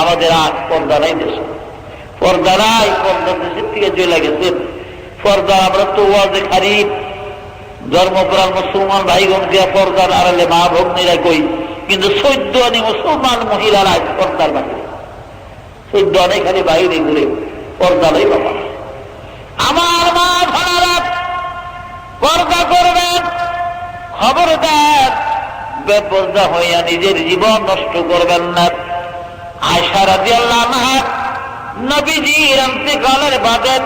আমাদের আজ পর্দা নাই দেশে। পর্দা নাই, পর্দা দেশের থেকে চলে গেছে পর্দা আমরা তো ওয়াজে খারিফ ধর্মপ্রাণ মুসলমান ভাইগণকে পর্দার আড়ালে মা ভগ্নীরা কই? কিন্তু চৈদ্দ আনি মুসলমান মহিলারা পর্দার বাইরে চৈদ্দ আনে খালি বাইরে ঘুরে পর্দা নেই বাবা। আমার মা ভাড়ারা পর্দা করবেন, খবরদার। বেপর্দা হইয়া নিজের জীবন নষ্ট করবেন না। আয়সা রাজি আল্লাহ নবীজির অন্তিকালের বাদে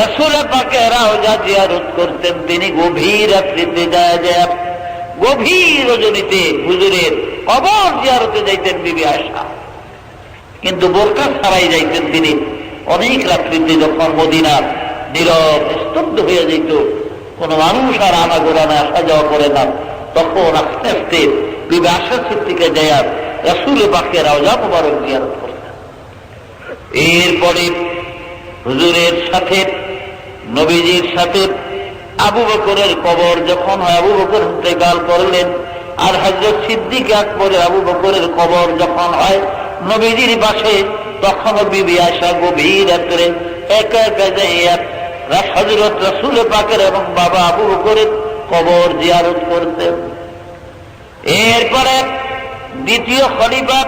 রসুল পাকে রাওজা জিয়ারত করতেন তিনি গভীর রাত্রিতে যায় যায়। গভীর রজনীতে হুজুরের কবর জিয়ারতে যাইতেন বিবি আয়সা। কিন্তু বোরকা ছাড়াই যাইতেন তিনি। অনেক রাত্রিতে যখন মদিনার নীরব স্তব্ধ হয়ে যেত কোন মানুষ আর আনা গোড়ানা আসা যাওয়া করে না। তখন আস্তে আস্তে বিবি আশা থেকে যায় রসুল পাকে রাওজা মুবারক জিয়ারত করতেন। এরপরে হুজুরের সাথে, নবীজির সাথে আবু বকরের কবর যখন হয়, আবু বকর ইন্তেকাল করলেন আর হজরত সিদ্দিক আকবরের আবু বকরের কবর যখন হয়, নবীজির পাশে তখন বিবি আসা গভীর রাত্রে একা একা যাইয়া হজরত রসুল পাকের এবং বাবা আবু বকরের কবর জিয়ারত করতেন। এরপরে দ্বিতীয় খলিফা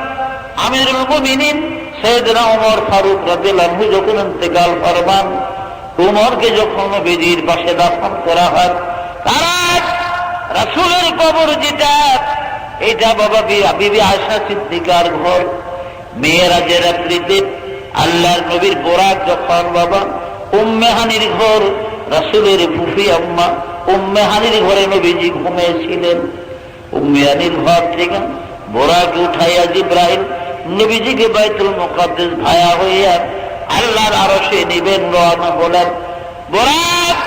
আমিরুল মুমিনিন সৈয়দনা ওমর ফারুক রাদিয়াল্লাহু যখন ইন্তেকাল ফরমান, উমরকে যখন নবীজির পাশে দাফন করা হয়, তারা রাসূলের কবর যেটা, এটা বাবা বিবি আশা সিদ্দিকার ঘর। মেয়েরা যে রাত্রিতে আল্লাহর নবীর বোরাক যখন বাবা উম্মেহানির ঘর, রাসুলের ফুফি আম্মা উম্মেহানির ঘরে নবীজি ঘুমিয়েছিলেন। উম্মেহানির ঘর থেকে বোরাকে উঠাইয়া জিব্রাহিম নবীজিকে বাইতুল মুকাদ্দেস ভায়া হইয়া আল্লাহর আরও সে নিবেন, রওনা হলেন। বোরাক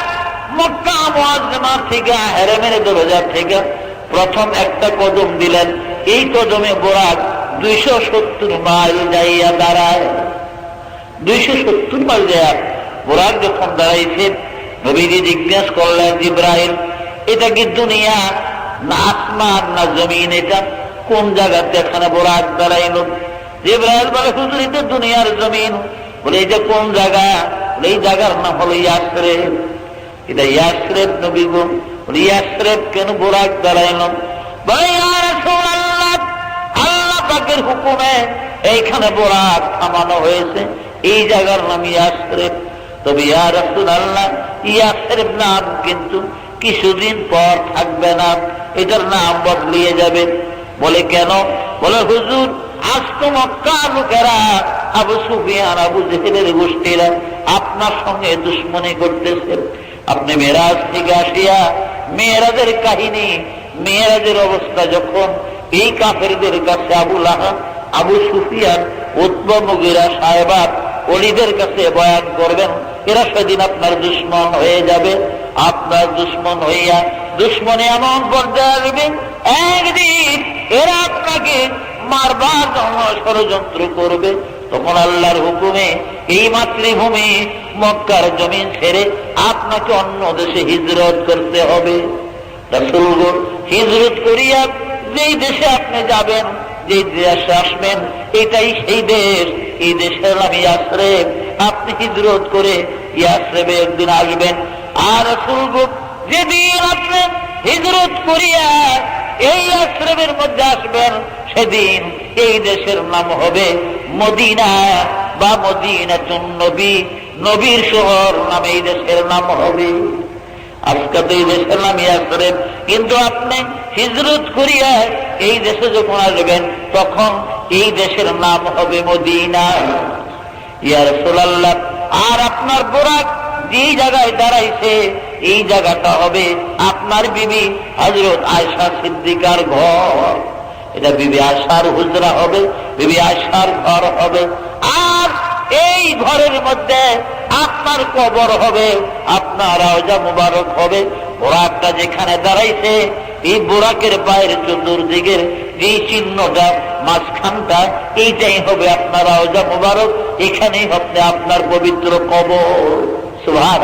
মক্কা মুআজ্জমা থেকে হেরেমের দরজা থেকে প্রথম একটা কদম দিলেন। এই কদমে বোরাক দুইশো সত্তর মাইল যাইয়া দাঁড়ায়। দুইশো সত্তর মাইল যায় বোরাক যখন দাঁড়াইছে নবীজি জিজ্ঞেস করলেন ইব্রাহিম এটা কি দুনিয়া না আসমান না জমিন এটা? কোন জায়গাতে এখানে বোরাক দাঁড়াইল ইব্রাহিম বলে, হুজুর এটা দুনিয়ার জমিন। বলে, এই যে কোন জায়গা? বলে, এই জায়গার নাম হলো ইয়াসরেফ এটা ইয়াসরেফ নবী গো। বলে ইয়াসরেফ কেন বোরাক দাঁড়াইল বলে আল্লাহ পাকের হুকুমে এইখানে বোরাক থামানো হয়েছে। এই জায়গার নাম ইয়াসরেফ তবে, ইয়া রাসূল আল্লাহ ইয়াসরেফ নাম কিন্তু কিছুদিন পর থাকবে না। এটার নাম বদলিয়ে যাবে। বলে, কেন? বলে, হুজুর আজ তো মক্কা লোকেরা আবু সুফিয়ান, আবু জেহেলের গোষ্ঠীরা আপনার সঙ্গে দুশ্মনী করতেছে। আপনি মেয়েরাজ থেকে আসিয়া মেয়েরাজের কাহিনী, মেয়েরাজের অবস্থা যখন এই কাফেরদের কাছে আবু লাহা আবু সুফিয়ান উৎপা মুগিরা সাহেবাত অলিদের কাছে বয়ান করবেন, এরা সেদিন আপনার দুশ্মন হয়ে যাবে। আপনার দুশ্মন হইয়া, দুশ্মনে এমন পর্যায়ে আসবে, একদিন এরা আপনাকে মারবার জন্য ষড়যন্ত্র করবে। তখন আল্লাহর হুকুমে, এই মাতৃভূমি মক্কার জমিন ছেড়ে আপনাকে অন্য দেশে হিজরত করতে হবে। হিজরত করিয়া যেই দেশে আপনি যাবেন, যেই দেশে আসবেন, এটাই সেই দেশ। এই দেশের নাম ইয়াসরেব। আপনি হিজরত করে ইয়াসরেবে একদিন আসবেন। আর রাসূলগণ, যেদিন আপনি হিজরত করিয়া এই আশ্রমের মধ্যে আসবেন, সেদিন এই দেশের নাম হবে মদিনা বা মদিনা নবী। নবীর শহর নামে এই দেশের নাম হবে। আজকে তো এই দেশের নাম ইয়াসরেব কিন্তু আপনি হিজরত করিয়া এই দেশে যখন আসবেন, তখন এই দেশের নাম হবে মদিনা। ইয়ার সোলাল্লাহ, আর আপনার বোরাক যে জায়গায় দাঁড়াইছে এই জায়গাটা হবে আপনার বিবি হজরত আয়সা সিদ্দিকার ঘর। এটা বিবি আয়সার হুজরা হবে, বিবি আয়সার ঘর হবে। আর এই ঘরের মধ্যে আপনার কবর হবে, আপনার আওজা মুবারক হবে। বোরাকটা যেখানে দাঁড়াইছে, এই বোরাকের পায়ের চতুর্দিকের যে চিহ্নটা, মাঝখানটা, এইটাই হবে আপনার আওজা মুবারক। এখানেই হবে আপনার পবিত্র কবর। সুভান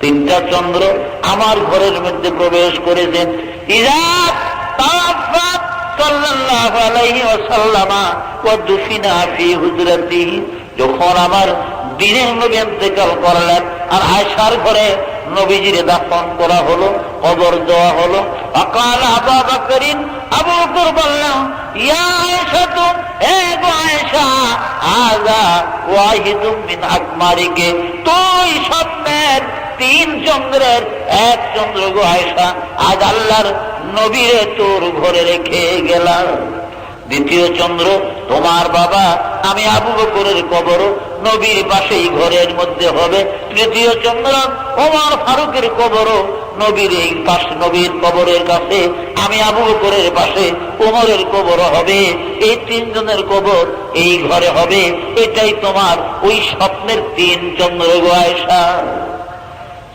তিনটা চন্দ্র আমার ঘরের মধ্যে প্রবেশ করেছেন। যখন আমার দিনের নবী ইন্তেকাল করলেন আর আয়সার ঘরে নবীজিরে দাফন করা হলো, কবর দেওয়া হলো অকাল আবা বাকরিন, আবু বকর বললাম ইয়া আয়েশা তো হে গো আগা ওয়াহিদুম মিন আকমারিকে, তুই স্বপ্নের তিন চন্দ্রের, এক চন্দ্র গো আয়েশা, আজ আল্লাহর নবীরে তোর ঘরে রেখে গেলাম। দ্বিতীয় চন্দ্র, তোমার বাবা, আমি আবু বকরের কবর, নবীর পাশেই ঘরের মধ্যে হবে। তৃতীয় চন্দ্র, ওমর ফারুকের কবর, নবীর এই পাশ, নবীর কবরের কাছে, আমি আবু বকরের পাশে ওমরের কবর হবে। এই তিনজনের কবর এই ঘরে হবে। এটাই তোমার ওই স্বপ্নের তিন চন্দ্র গোয়ায়সা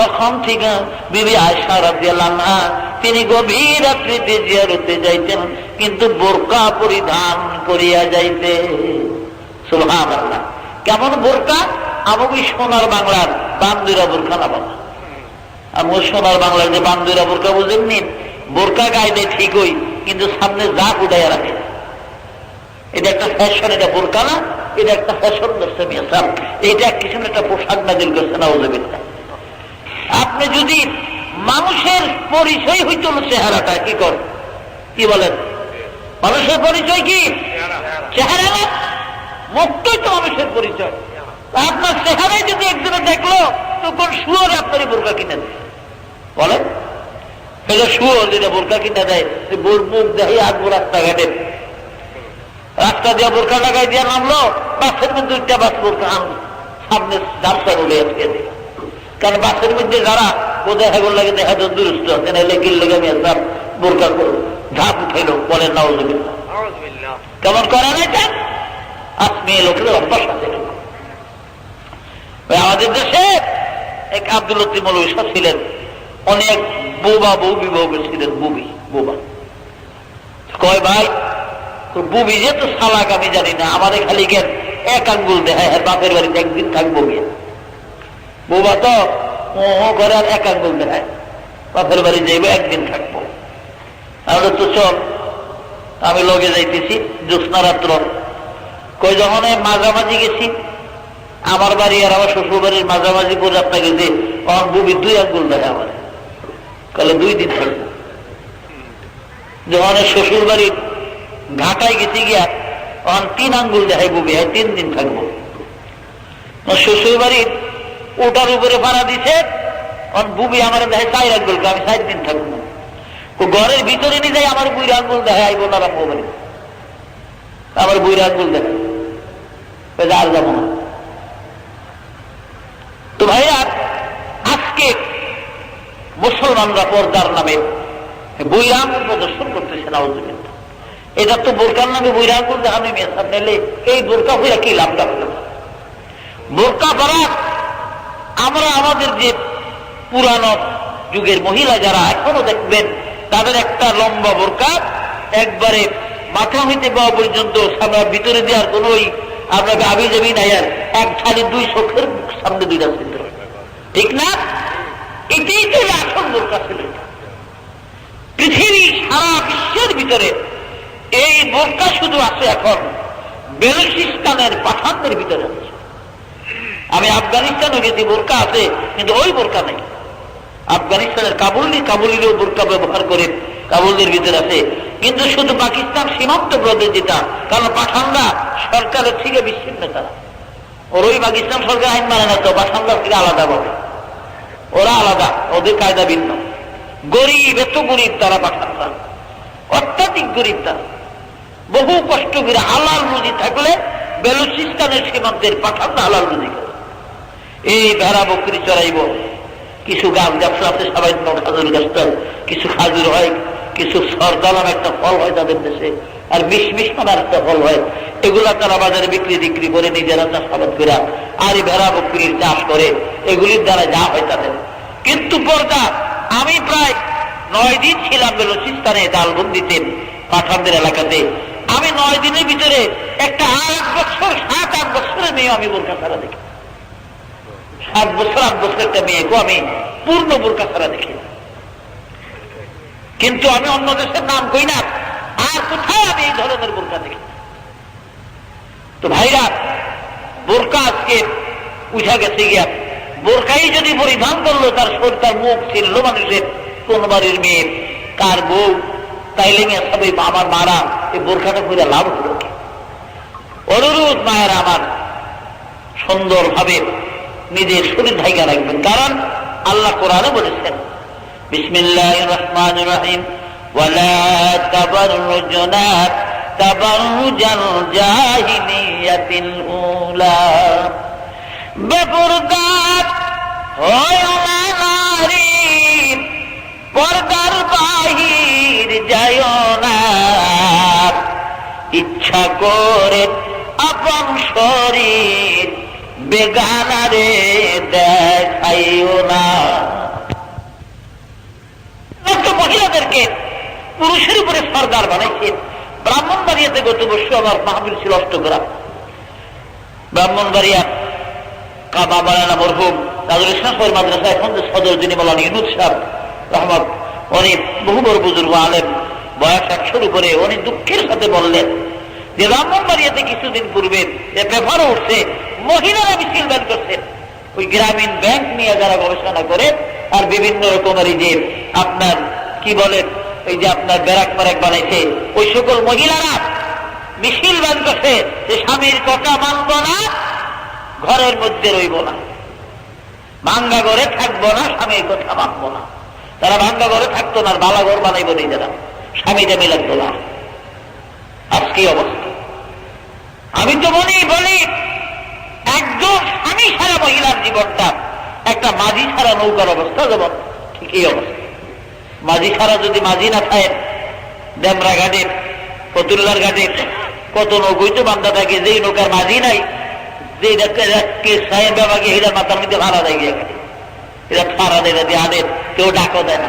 তখন ঠিক বিবি আয়সা আনহা, তিনি গভীর রাত্রিতে জিয়ারতে যাইতেন, কিন্তু বোরকা পরিধান করিয়া যাইতে। সুবহানাল্লাহ। কেমন বোরকা? আমাকে সোনার বাংলার বান্দুরা বোরকা না বাবা। আমি সোনার বাংলার যে বান্দুরা বোরকা বুঝেননি? বোরকা গায়ে ঠিকই, কিন্তু সামনে জাক উঠাইয়া রাখে। এটা একটা ফ্যাশন এটা বোরকা না, এটা একটা ফ্যাশন করছে মিয়াসাম এটা এক কিসিম একটা পোশাক নাজিল করছে না ওজবিল্লা আপনি যদি মানুষের পরিচয় হইত চেহারাটা, কি কর? কি বলেন? মানুষের পরিচয় কি? চেহারা না? মুক্তই তো মানুষের পরিচয়। আপনার চেহারায় যদি একজনে দেখল, তখন শুয়োর আপনারই বোরকা কিনে দেয়। বলেন? শুয়োর যেটা বোরকা কিনে দেয় বোর মুখ দেখে আগবো রাস্তাঘাটে রাস্তা দিয়ে বোরকা লাগাই দিয়ে নামলো, বাসের মধ্যে বাস বোরকা আনলো। সামনে রাস্তা উড়ে আজকে কারণ বাসের মধ্যে যারা বোধহয় হেগর লাগে দেখা তো দুরুষ্ট। কেন লেগির লেগে আমি একবার বোরকা ঝাঁপ উঠাইলো বলে নাও কেমন করে না এটা? আজ মেয়ে লোকের অভ্যাস আছে। আমাদের দেশে এক আব্দুল লতিম মৌলভী ছিলেন। অনেক বোবা বউ বিবাহ ছিলেন বুবি বোবা। কয় ভাই তোর বুবি যে তো সালাক আমি জানি না আমাদের খালি গেন এক আঙ্গুল দেখায় হ্যাঁ বাপের বাড়িতে একদিন থাকব গিয়ে। বৌবা তো ও ঘরে আর এক আঙ্গুল দেখায় বাপের বাড়ি যাইবো, একদিন থাকব। তাহলে তো চল, আমি লগে যাইতেছি, জ্যোৎস্না রাত্র। কই যখন মাঝামাঝি গেছি, আমার বাড়ি আর আমার শ্বশুর বাড়ির মাঝামাঝি করে আপনার গেছে আমার বুবি দুই আঙ্গুল দেখায় আমার। তাহলে দুই দিন থাকব। যখন শ্বশুর বাড়ির ঘাটায় গেছি গিয়া তখন তিন আঙ্গুল দেখাই বুবি হয় তিন দিন থাকব। শ্বশুর বাড়ির ওটার উপরে ভাড়া দিছে। বুবি আমার দেখায় চার আঙ্গুল আমি চার দিন থাকব। ঘরের ভিতরে নিয়ে যাই, আমার বুড়ি আঙ্গুল দেখায় আইব না রাখব বাড়ি আমার বুড়ি আঙ্গুল দেখায় আর যাব না। তো ভাইয়া আজকে মুসলমানরা পর্দার নামে বই বইরাম প্রদর্শন করতেছে না এটা তো বোরকার নামে বৈরাগ করতে আমি মেসার নিলে এই বোরকা হইয়া কি লাভটা হলো বোরকা পরা আমরা আমাদের যে পুরানো যুগের মহিলা যারা এখনও দেখবেন, তাদের একটা লম্বা বোরকা একবারে মাথা হইতে পাওয়া পর্যন্ত আমরা ভিতরে দেওয়ার কোন ওই আপনাকে আবি যাবি নাই আর এক থালি দুই চোখের সামনে দুইটা ছিদ্র ঠিক না? এটাই তো আসল বোরকা ছিল। পৃথিবী সারা বিশ্বের ভিতরে এই বোরকা শুধু আছে এখন, বেলুচিস্তানের পাঠানদের ভিতরে আছে। আমি আফগানিস্তানে গেছি বোরকা আছে, কিন্তু ওই বোরকা নেই। আফগানিস্তানের কাবুলি, কাবুলিরও বোরকা ব্যবহার করে কাবুলের ভিতরে আছে। কিন্তু শুধু পাকিস্তান সীমান্ত প্রদেশ যেটা, কারণ পাঠানরা সরকারের থেকে বিচ্ছিন্ন তারা। ওর ওই পাকিস্তান সরকার আইন মানে না তো পাঠানরা থেকে আলাদা পাবে ওরা আলাদা, ওদের কায়দা ভিন্ন। গরিব, এত গরিব তারা পাঠানরা অত্যাধিক গরিব তারা। বহু কষ্ট করে হালাল রুজি থাকলে বেলুচিস্তানের সীমান্তের পাঠানরা হালাল রুজি এই ভেড়া বকরি চড়াইব। কিছু গাছ ব্যবসা আছে, সবাই খাজুর গাছটা কিছু খাজুর হয়, কিছু সরদালাম একটা ফল হয় তাদের দেশে। আর বিষ নামের একটা ফল হয়। এগুলা তারা বাজারে বিক্রি বিক্রি করে নিজেরা চাষাবাদ করে আর এই ভেড়া বকরির চাষ করে, এগুলির দ্বারা যা হয় তাদের। কিন্তু পর্দা, আমি প্রায় নয় দিন ছিলাম বেলুচিস্তানে দালবন্দিতে পাঠানদের এলাকাতে। আমি নয় দিনের ভিতরে একটা আট বছর, সাত আট বছরের মেয়ে আমি বোরখা ছাড়া দেখি। সাত বছর আট বছর একটা মেয়েকেও আমি পূর্ণ বোরখা ছাড়া দেখি কিন্তু আমি অন্য দেশের নাম কই না, আর কোথায় আমি এই ধরনের বোরকা দেখি তো ভাইরা বোরকা আজকে উঠা গেছে গিয়া বোরকাই যদি পরিধান করল, তার শরীর, তার মুখ ছিল মানুষের কোন বাড়ির মেয়ে কার বউ, তাইলে সবাই আমার মারা, এই বোরখাটা করে লাভ হলো অনুরোধ মায়ের আমার সুন্দরভাবে নিজের শরীর ধাইকা রাখবেন কারণ আল্লাহ কোরআনে বলেছেন বিসমিল্লাহ রহমান রহিম ولا تبرجنا تبرج الجاهلية الأولى বেপরদাত হয় না নারী পর্দার বাহির যায় না ইচ্ছা করে আপন শরীর বেগানারে দেখাইও না। মহিলাদেরকে পুরুষের উপরে সর্দার বানাইছেন ব্রাহ্মণবাড়িয়াতে গত বছর আমার মাহবিল ছিল অষ্টগ্রাম। ব্রাহ্মণবাড়িয়া কাবা বানানা মরহুম তাদের ইসলামের মাদ্রাসা এখন যে সদর যিনি বলেন ইনুদ সাহ রহমত, উনি বহু বড় বুজুর্গ আলেন বয়স একশোর উপরে, উনি দুঃখের সাথে বললেন যে, ব্রাহ্মণবাড়িয়াতে কিছুদিন পূর্বে যে পেপারও উঠছে মহিলারা মিছিল বের করছেন ওই গ্রামীণ ব্যাংক নিয়ে যারা গবেষণা করে, আর বিভিন্ন রকমের এই যে আপনার, কি বলেন এই যে আপনার ব্যারাক ব্যারাক বানাইছে, ওই সকল মহিলারা মিছিল বের করছে যে স্বামীর কথা মানব না, ঘরের মধ্যে রইব না। ভাঙ্গা ঘরে থাকব না, স্বামীর কথা মানবো না। তারা ভাঙ্গা ঘরে থাকতো না বালা ঘর বানাইব নিজেরা স্বামীটা মিলাতো না আজকে অবস্থা। আমি তো বলি বলি একজন স্বামী ছাড়া মহিলার জীবনটা একটা মাঝি ছাড়া নৌকার অবস্থা যেমন ঠিক এই অবস্থা। মাঝি ছাড়া যদি মাঝি না থাকে ডেমরা ঘাটে ফতুল্লার ঘাটে কত নৌকই তো বান্ধা থাকে যেই নৌকার মাঝি নাই যে কে সাহেব বাবাকে মাথার মধ্যে ভাড়া দেয় গিয়ে এরা দেয় দিয়ে কেউ দেয় না।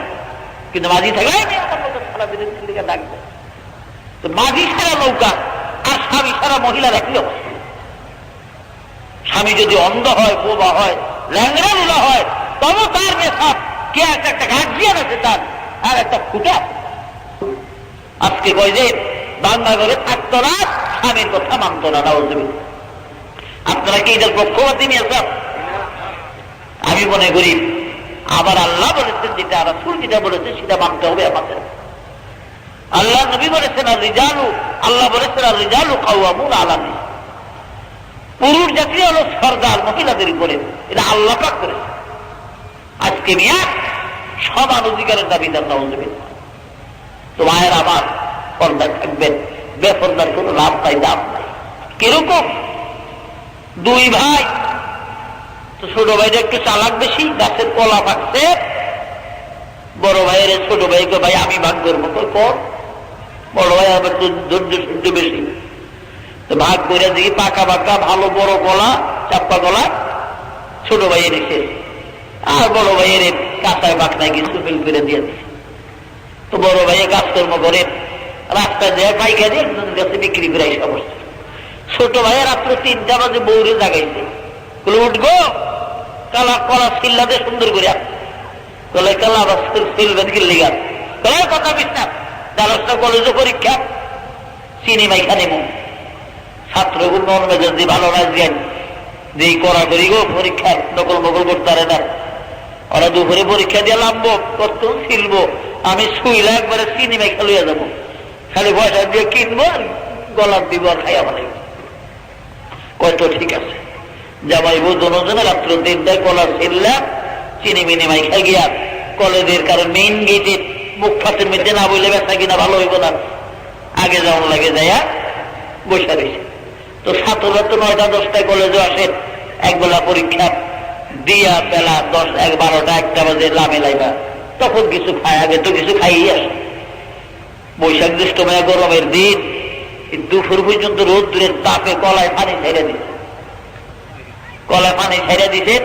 কিন্তু মাঝি থাকে "এই মেয়ে, আমার মতো সারা মাঝি ছাড়া নৌকা আর স্বামী ছাড়া মহিলার একই অবস্থা। স্বামী যদি অন্ধ হয়, বোবা হয় ল্যাংরা লুলা হয়, তবে তার মেসাব কে একটা একটা গার্জিয়ান আছে তার, আর একটা খুঁটা আজকে কয় যে বাংলা ঘরে থাকতো না স্বামীর কথা মানত না নওয়াজ আপনারা কি এটার পক্ষপাতী নিয়ে সব আমি মনে করি, আবার আল্লাহ বলেছেন যেটা আর রাসুল যেটা বলেছেন, সেটা মানতে হবে আমাদের। আল্লাহ নবী বলেছেন আর রিজালু আল্লাহ বলেছেন আর রিজালু কাউয়ামুন আলামি পুরুষ জাতি হলো সর্দার মহিলাদের উপরে। এটা আল্লাহ পাক করেছে। আজকে মিয়া সমান অধিকারের দাবিদার নজরবে তো মায়ের আমার পর্দায় থাকবেন, বেপর্দার কোন লাভ নাই দাম নাই। কীরকম? দুই ভাই, তো ছোট ভাইটা একটু চালাক বেশি, গাছের কলা পাকছে। বড় ভাইয়ের ছোট ভাইকে ভাই আমি ভাগ করব কর। বড় ভাই আবার ধৈর্য সহ্য বেশি। ভাগ করে দেখি পাকা পাকা ভালো বড় গলা, চাপ্পা গলা, ছোট ভাইয়ের এসে। আর বড় ভাইয়ের কাঁচায় বাকনায় কিছু ফেল করে দিয়ে দিছে তো বড় ভাইয়ে কাজকর্ম করে, রাস্তায় যায় পাইকারি একজনের কাছে বিক্রি করে এই সমস্ত ছোট ভাইয়ের রাত্র তিনটা বাজে বৌরে জাগাইছে বলে উঠবো কালা কলা সিল্লাতে সুন্দর করে বলে কালা বাস্তর সিলবেন গাছ বলে কথা বিশ্বাস দ্বারস্থ কলেজে পরীক্ষা সিনেমা এখানে মন ছাত্রগুলো নন মেজাজি ভালো না জ্ঞান যেই করা করি গো পরীক্ষা নকল মকল করতে পারে না। ওরা দুপুরে পরীক্ষা দিয়ে লাভবো করতো ছিলবো? আমি শুইলে একবারে সিনেমা খেলিয়া যাব। খালি পয়সা দিয়ে কিনবো আর গলার দিব আর খাইয়া ভালো কয় তো ঠিক আছে। জামাইবু দুজনে রাত্র তিনটায় কলা ছিললাম চিনি মিনি মাই খাই গিয়া কলেজের কারণ মেইন গেটে মুখ ফাতের মধ্যে না বললে ব্যথা কিনা ভালো হইব না। আগে যেমন লাগে যাইয়া বসে রয়েছে তো ছাত্ররা তো নয়টা দশটায় কলেজে আসে, একবেলা পরীক্ষা দিয়া বেলা দশ এক বারোটা একটা বাজে লামে লাইবা। তখন কিছু খায়, আগে তো কিছু খাইই আসে। বৈশাখ জ্যৈষ্ঠ মেয়া গরমের দিন দুপুর পর্যন্ত রোদ্রের তাপে কলায় পানি ছেড়ে দিচ্ছে কলায় পানি ছেড়ে দিছে,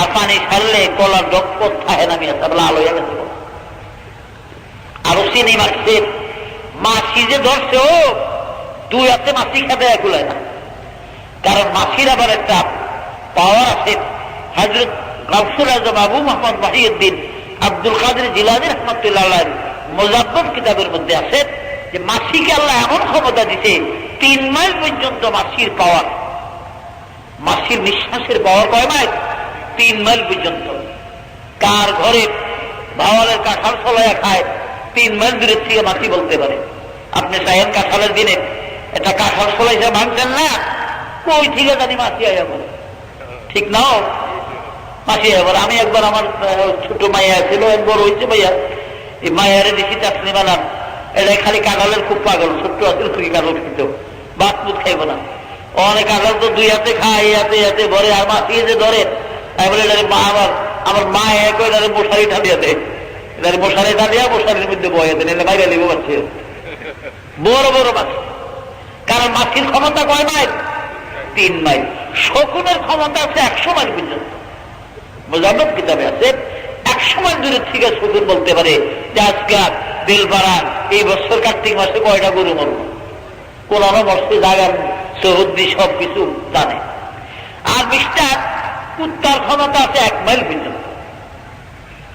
আর পানি ছাড়লে কলার ডকপট থাকে না মিয়া লাল হয়ে গেছে। আরও চিনি মারছে মাছি যে ধরছে, ও দুই হাতে মাছি খেতে এগুলায় না। কারণ মাছির আবার একটা পাওয়ার আছে। হজরত গাফসুল আজম আবু মোহাম্মদ মাহিউদ্দিন আব্দুল কাদের জিলানি রহমতুল্লাহ মোজাব্বত কিতাবের মধ্যে আছে যে মাসিকে আল্লাহ এমন ক্ষমতা দিছে, তিন মাইল পর্যন্ত মাসির পাওয়ার মাসির নিঃশ্বাসের পাওয়ার কয় মাইল? তিন মাইল পর্যন্ত। কার ঘরে ভাওয়ালের কাঁঠাল ফলাইয়া খায়, তিন মাইল দূরের থেকে মাসি বলতে পারে। আপনি চাইেন কাঁঠালের দিনে এটা কাঁঠাল ফলাইছে ভাঙছেন না? কই থেকে জানি মাছি আয়া বলে ঠিক নাও মাছি আয়া বলে আমি একবার আমার ছোট মাইয়া ছিল, একবার হয়েছে ভাইয়া। এই মায়ারে দেখি চাটনি বানান। এটা খালি কাঁঠালের খুব পাগল, ছোট্ট আছে খুবই কাঁঠাল খেত। বাদ বুধ খাইব না। অনেক কাঁঠাল তো দুই হাতে খায় হাতে হাতে ভরে, আর মাছি যে ধরে, আমি বলে, এটারে মা আমার আমার মা এক এটারে মশারি ঢালিয়া দেয় এটারে মশারি ঢালিয়া মশারির মধ্যে বয়ে দেন এলে বাইরে লিবো পাচ্ছে বড় বড় মাছ কারণ মাছির ক্ষমতা কয় মাইল? তিন মাইল। শকুনের ক্ষমতা আছে একশো মাইল পর্যন্ত। মোজাম্মদ কিতাবে আছে, একশো মাইল দূরের থেকে শকুন বলতে পারে, যে আজকে বেলপাড়া, এই বছর কার্তিক মাসে কয়টা গরু মরব? কোন মরছে জাগার সহদ্দি সব কিছু জানে। আর মিস্টার, কুত্তার ক্ষমতা আছে এক মাইল পর্যন্ত।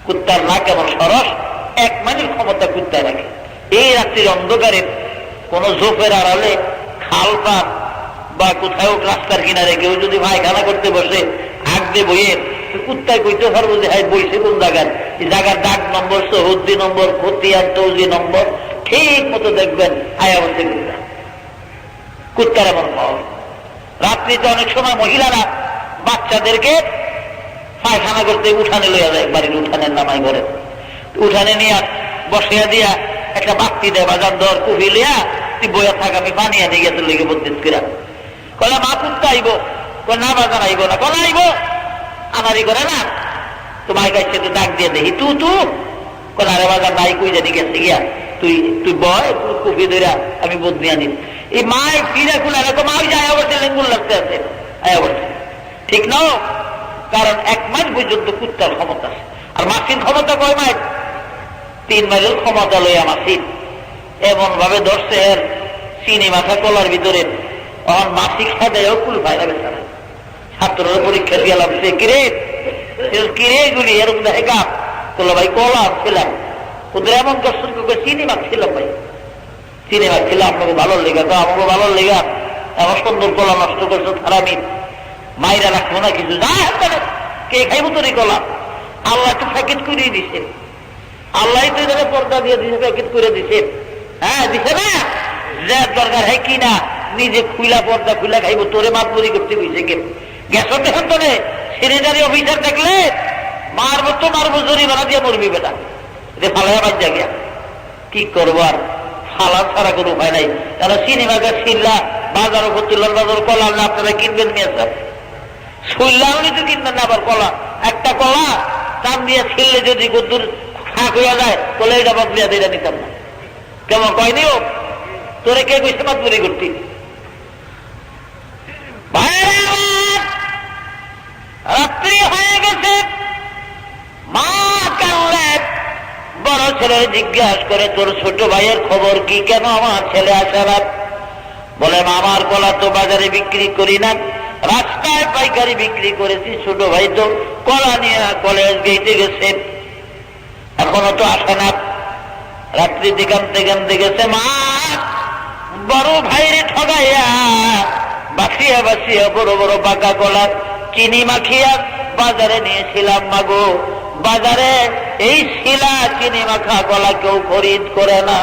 কুত্তার না কেমন সরস, এক মাইলের ক্ষমতা কুত্তা রাখে। এই রাত্রির অন্ধকারে কোন জোফের আড়ালে খাল পার বা কোথাও রাস্তার কিনারে কেউ যদি পায়খানা করতে বসে আগ দিয়ে বইয়ে কুত্তায় কইতে পারব যে হ্যাঁ বইছে কোন জায়গার? এই জায়গার ডাক নম্বর, সহুদ্দি নম্বর, খতিয়ান তৌজি নম্বর, ঠিক মতো দেখবেন আয়া বলতে কুত্তা। কুত্তার এমন পাওয়া রাত্রিতে অনেক সময় মহিলারা বাচ্চাদেরকে পায়খানা করতে উঠানে লইয়া যায়, বাড়ির উঠানের নামাই ঘরে উঠানে নিয়ে বসিয়া দিয়া একটা বাতি দেয়, বাজার দর কুফি লিয়া তুই বইয়া থাক, আমি পানি আনি গেছে লেগে বদিস কিরা কলে মা কুত্তা আইব। না, বাজার আইব না। কলে আইব। আমারই করে না। তোমার কাছে তো ডাক দিয়ে দেখি। তু তু। কলে আরে, বাজার নাই, কই জানি গেছে গিয়া। তুই তুই বয় কুফি ধরা আমি বদনি আনি এই মায় ফিরে খুলে এরকম মা, ওই যে আয়া বলছে লেঙ্গুল লাগতে আছে। আয়া বলছে ঠিক নাও, কারণ এক মাইল পর্যন্ত কুত্তার ক্ষমতা আর মাসির ক্ষমতা কয় মাইল তিন মাইলের ক্ষমতা লইয়া মাসির এমন ভাবে ধরছে এর চিনি মাথা কলার ভিতরে। আমার মাসি খাদেও কুল পায় না বেচারা। ছাত্ররা পরীক্ষা গেলাম সে কিরে কিরে গুলি এরকম দেখে বলল ভাই, কলা ছিলাম ওদের এমন দর্শন করে চিনি মাছ ছিলাম ভাই। চিনি মাছ ছিল আপনাকে ভালো লেগা, তো আমাকে ভালো লেগা। এমন সুন্দর কলা নষ্ট করছ খারাপই মাইরা রাখব না কিছু। না কে খাইবো তোর কলা? আল্লাহ একটু প্যাকেট করিয়ে দিছে। আল্লাহ তো এখানে পর্দা দিয়ে দিছে প্যাকেট করে দিছে। হ্যাঁ দিছে না? যে দরকার হয় কি না, নিজে খুইলা পর্দা খুইলা খাইবো, তোরে মাতবরি করতে বুঝছে কে? গ্যাস দেখেন তো রে সেনেটারি অফিসার দেখলে, মারবো তো মারবো, জরিমানা দিয়ে মরবি বেটা। এটা ফালাইয়া বাজ্যা গিয়া। কি করব আর? ফালা ছাড়া কোনো উপায় নাই। তারা সিনেমাকে ছিল্লা বাজার উপর তুলার বাজার কলা না আপনারা কিনবেন নিয়ে স্যার শুনলাম তো কিনবেন না আবার কলা। একটা কলা টান দিয়ে ছিললে যদি কদ্দুর ফাঁক হইয়া যায় তাহলে এটা বদলিয়া দিয়ে নিতাম না। কেমন কয়নি ও তোরে কে কইছে মাতবুরি করতি? রাত্রি হয়ে গেছে। মা কানলে বড় ছেলে জিজ্ঞাসা করে, তোর ছোট ভাইয়ের খবর কি? কেন আমার ছেলে আসে রাত বলে মামার কলা তো বাজারে বিক্রি করি না। রাস্তায় পাইকারি বিক্রি করেছি। ছোট ভাই তো কলা নিয়ে কলেজ গেইতে গেছে। এখনও তো আসে না। রাত্রি দিকান্তে গান্তে গেছে মা, বড় ভাইরে ঠগাইয়া, বাসিয়া বাসিয়া বড় বড় পাকা কলা চিনি মাখিয়া বাজারে নিয়েছিলাম মাগো বাজারে এই শিলা চিনি মাখা গলা কেউ খরিদ করে না।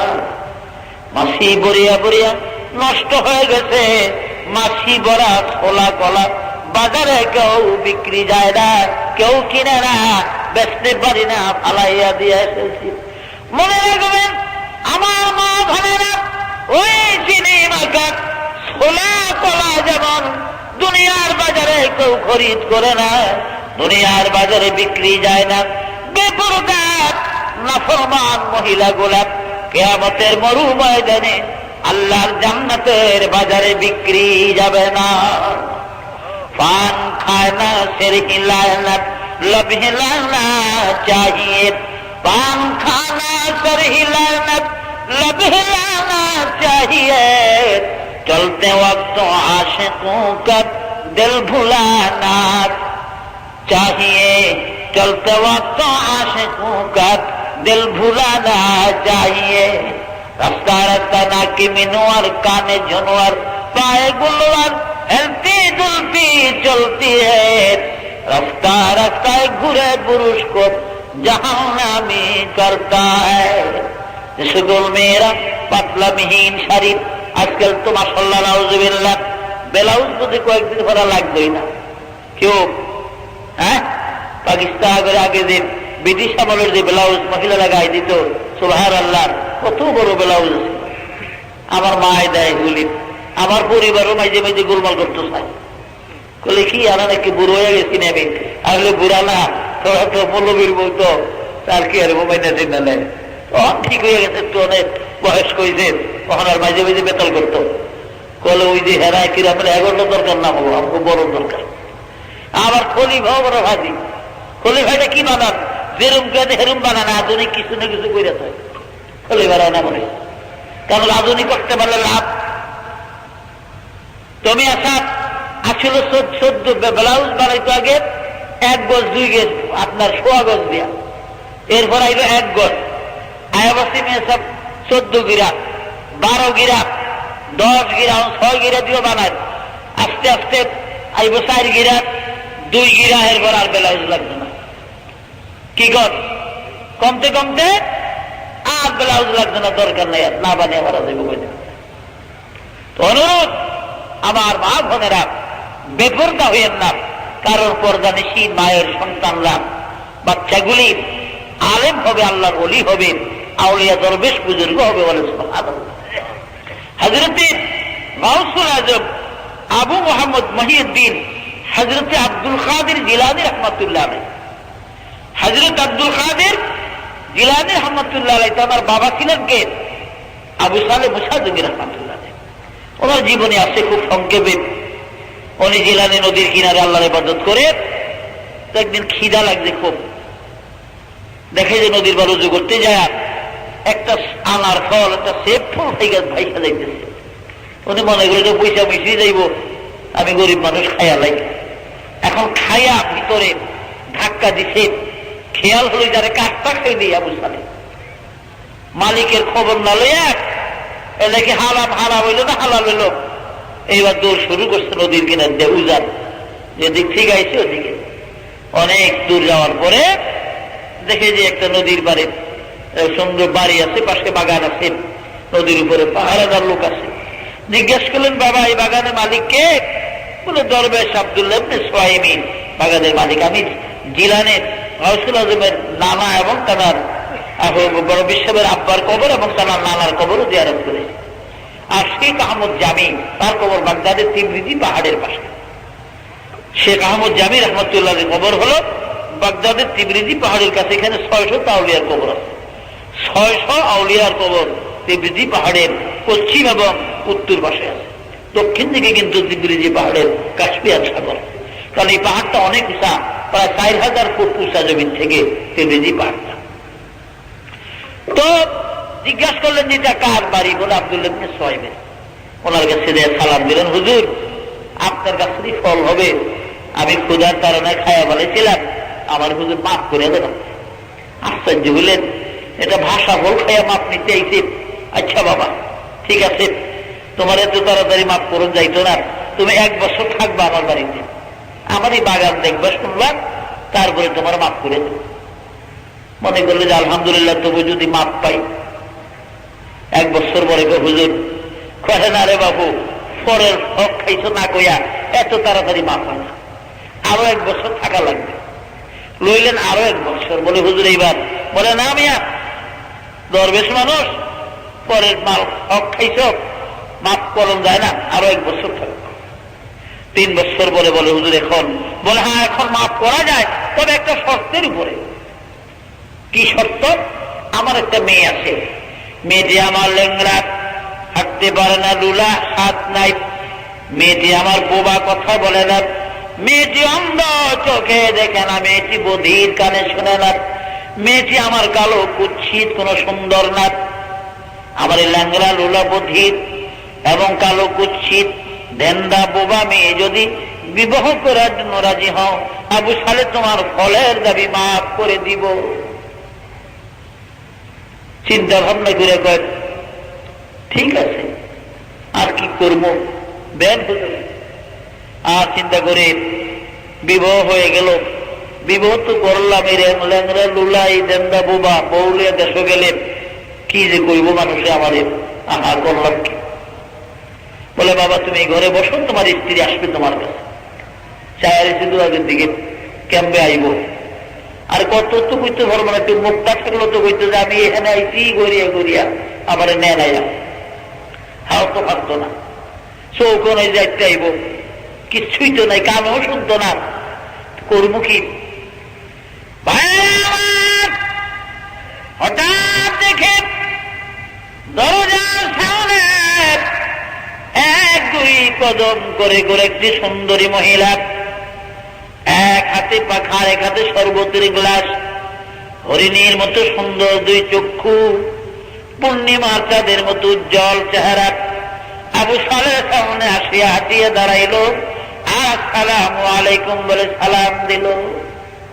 মাসি বরিয়া বরিয়া নষ্ট হয়ে গেছে। মাসি বরা খোলা কলা বাজারে কেউ বিক্রি যায় না, কেউ কিনে না। বেচতে পারি না ফালাইয়া দিয়ে এসেছি মনে রাখবেন, আমার মা ভানেরা ওই চিনি মাখা খোলা কলা যেমন, দুনিয়ার বাজারে কেউ খরিদ করে না, দুনিয়ার বাজারে বিক্রি যায় না। বেপরকার নাফরমান মহিলা গোলাপ, কেয়ামতের মরু ময়দানে আল্লাহর জান্নাতের বাজারে বিক্রি যাবে না। পান খায় না সের হিলানা लब हिलाना चाहिए पान खाना सर हिलाना लब हिलाना चाहिए चलते वक्त आशिकों का दिल भुलाना चाहिए चलते वक्त आशिकों का दिल भुलाना चाहिए রাস্তা রাস্তা নাকি মিনোয়ার কানে ঝনোয়ার পায়ে গুলোয়ার হেলতি দুলতি চলতি হে রাস্তা রাস্তায় ঘুরে পুরুষ को জাহান্নামি করতা है। সকল মেয়েরা পাতলা মিহিন শাড়ি আজকাল তো মাসাল্লাহ নাউজুবিল্লাহ ব্লাউজ যদি কয়েকদিন পরা লাগবেই না কেউ হ্যাঁ পাকিস্তান করে আগে যে ব্রিটিশ আমলের যে ব্লাউজ মহিলারা গায়ে দিত সুবাহার আল্লাহ কত বড় ব্লাউজ আমার মায় দেয় গুলি আমার পরিবারও মাঝে মাঝে গোলমাল করতে চায় বলে কি আনা নাকি বুড়ো হয়ে গেছি আমি? আসলে বুড়া না, তোরা তো মৌলবীর বলতো তার কি আর দিন না নেয় তখন ঠিক হয়ে গেছে তো অনেক বয়স কইছে তখন আর মাঝে মাঝে বেতাল করতো। কলে ওই যে হেরায় কিরা বলে এগারোটা দরকার না হব আমাকে বড় দরকার। আবার খলিফাও বড় ভাজি খলিফাটা কি বানান? যেরুম কাজে হেরুম বানান, আধুনিক কিছু না কিছু করে থাকে খলিফা না মনে কারণ আধুনিক করতে পারলে লাভ। তুমি আসা আসলে চোদ্দ ব্লাউজ বানাইতো আগে এক গজ, দুই গজ, আপনার সোয়া গজ দিয়া। এরপর আইল এক গজ। আয়াবাসী মেয়ে সব চোদ্দ গিরা, বারো গিরা, দশ গিরা, ছয় গিরা দিয়েও বানায়। আস্তে আস্তে আইব চার গিরা, দুই গিরা, এরপর আর ব্লাউজ লাগবে না। কি কর কমতে কমতে আর ব্লাউজ লাগবে না, দরকার নেই না বানিয়ে মারা যাবে অনুরোধ, আমার মা বোনেরা বেপরদা হইয়েন না। কারোর পর্দা নিশি মায়ের সন্তানরা বাচ্চাগুলি আলেম হবে, আল্লাহর অলি হবে, আউলিয়া দরবেশ বুজুর্গ হবে বলে হজরতে গাউসুল আজম, আবু মোহাম্মদ মহিউদ্দিন হজরতে আব্দুল কাদের জিলানি রহমতুল্লাহ হজরত আব্দুল কাদের জিলানি রহমতুল্লাহ আলাই তো আমার বাবা ছিলেন কে? আবু সালে মুসাদুদ্দিন রহমতুল্লাহ ওনার জীবনে আছে খুব সংক্ষেপে উনি জিলানি নদীর কিনারে আল্লাহর ইবাদত করে, তো একদিন খিদা লাগছে খুব। দেখে যে নদীর বার উজু করতে যায়, একটা আনার ফল, একটা সেব ফল ভাইসা যাইতেছে। উনি মনে করে যে পয়সা মিশিয়ে যাইব, আমি গরিব মানুষ খাইয়া লাই। এখন খাইয়া ভিতরে ধাক্কা দিছে, খেয়াল হলো যারে কাকটা খেয়ে দিই আবু সালে। মালিকের খবর না লইয়া এলাকে হালাম হারাম হইল না হালাল হইল? এইবার দৌড় শুরু করছে নদীর কিনার দিয়ে উজান। যেদিক ঠিক আইছে ওদিকে। অনেক দূর যাওয়ার পরে দেখে যে একটা নদীর বাড়ি সুন্দর বাড়ি আছে, পাশে বাগান আছে, নদীর উপরে পাহাড়াদার লোক আছে। জিজ্ঞেস করলেন, বাবা, এই বাগানের মালিক কে? বলে, দরবেশ আবদুল্লাহ বাগানের মালিক আমি জিলানের গৌসুল আজমের নানা এবং তার বড় বিশ্বের আব্বার কবর এবং তার নানার কবরও জিয়ারত করেছি। আর শেখ আহমদ জামি, তার কবর বাগদাদের তিবরিজি পাহাড়ের পাশে। শেখ আহমদ জামি, রহমতুল্লাহ কবর হলো, বাগদাদের তিবরিজি পাহাড়ের কাছে, এখানে ছয়শো আউলিয়ার কবর আছে। ছয়শো আউলিয়ার কবর তিবরিজি পাহাড়ের পশ্চিম এবং উত্তর পাশে আছে। দক্ষিণ দিকে কিন্তু তিবরিজি পাহাড়ের কাশ্মীর সাগর। কারণ এই পাহাড়টা অনেক উঁচা, প্রায় চার হাজার ফুট উঁচা জমিন থেকে তিবরিজি পাহাড়টা। তো জিজ্ঞাসা করলেন যে এটা কার বাড়ি? বলে আব্দুল্লাহ সোয়াইবে ওনার কাছে সালাম দিলেন, হুজুর, আপনার কাছে ফল হবে? আমি ক্ষুধার কারণে খায়া বলেছিলাম আমার হুজুর মাফ করে দেন আশ্চর্য হলেন, এটা ভাষা বল খাইয়া মাপ নিতে আইছে আচ্ছা বাবা, ঠিক আছে, তোমার এত তাড়াতাড়ি মাফ করুন, যাইতো না। তুমি এক বছর থাকবে আমার বাড়িতে। আমার এই বাগান দেখবা, শুনবা, তারপরে তোমার মাফ করে দেব। মনে করল যে, আলহামদুলিল্লাহ, তবু যদি মাপ পাই এক বছর পরে কয়, হুজুর কহে না রে বাবু পরের হক খাইছো না কইয়া এত তাড়াতাড়ি মাপ হয় না। আরও এক বছর থাকা লাগবে। লইলেন আরও এক বছর। বলে হুজুর এইবার বলে না মিয়া দরবেশ মানুষ পরের মাল হক খাইছ মাফ করন যায় না আরও এক বছর থাকবে তিন বছর বলে বলে হুজুর এখন বলে হ্যাঁ এখন মাফ করা যায় তবে একটা শর্তের উপরে। কি শর্ত? আমার একটা মেয়ে আছে মেয়েটি আমার লেংরা হাঁটতে পারে না লুলা, হাত নাই। মেয়েটি আমার বোবা কথা বলে না। মেয়েটি অন্ধ চোখে দেখে না মেয়েটি বধির কানে শুনে না। মেয়েটি আমার কালো কুচ্ছিত কোন সুন্দর না। আমার এই ল্যাংরা লুলা বধির এবং কালো কুচ্ছিত ধেন্দা বোবা মেয়ে যদি বিবাহ করার জন্য রাজি হও, আবু সালে তোমার ফলের দাবি মাফ করে দিব। চিন্তা ভাবনা করে কয়, ঠিক আছে, আর কি করব? ব্যান আর চিন্তা করে বিবাহ হয়ে গেল। বিবাহ তো করলাম এই ল্যাংরা লুলাই, দেন্দা, বোবা বৌলিয়া দেশ গেলে কি যে করব মানুষে আমারে আহা করলাম কি? বলে, বাবা, তুমি ঘরে বসো, তোমার স্ত্রী আসবে তোমার কাছে। চায়ের আগের দিকে ক্যাম্পে আইব? আর কত তো কইতে পারব না একটু মুখটা থাকল তো কইতো যে আমি এখানে আইছি, গড়িয়া গড়িয়া আমার নেয় নাই হাও তো পারতো না। চৌকনে যাইতে আইব। কিচ্ছুই তো নাই, কানও শুনতো না। করব কি? হঠাৎ দেখে এক দুই কদম করে করে একটি সুন্দরী মহিলা এক হাতে পাখা এক হাতে শরবতের গ্লাস। হরিণীর মতো সুন্দর দুই চক্ষু, পূর্ণিমার চাঁদের মতো উজ্জ্বল চেহারা। আবু সালের সামনে আসিয়া হাতিয়ে দাঁড়াইল। আর সালাম আলাইকুম বলে সালাম দিল।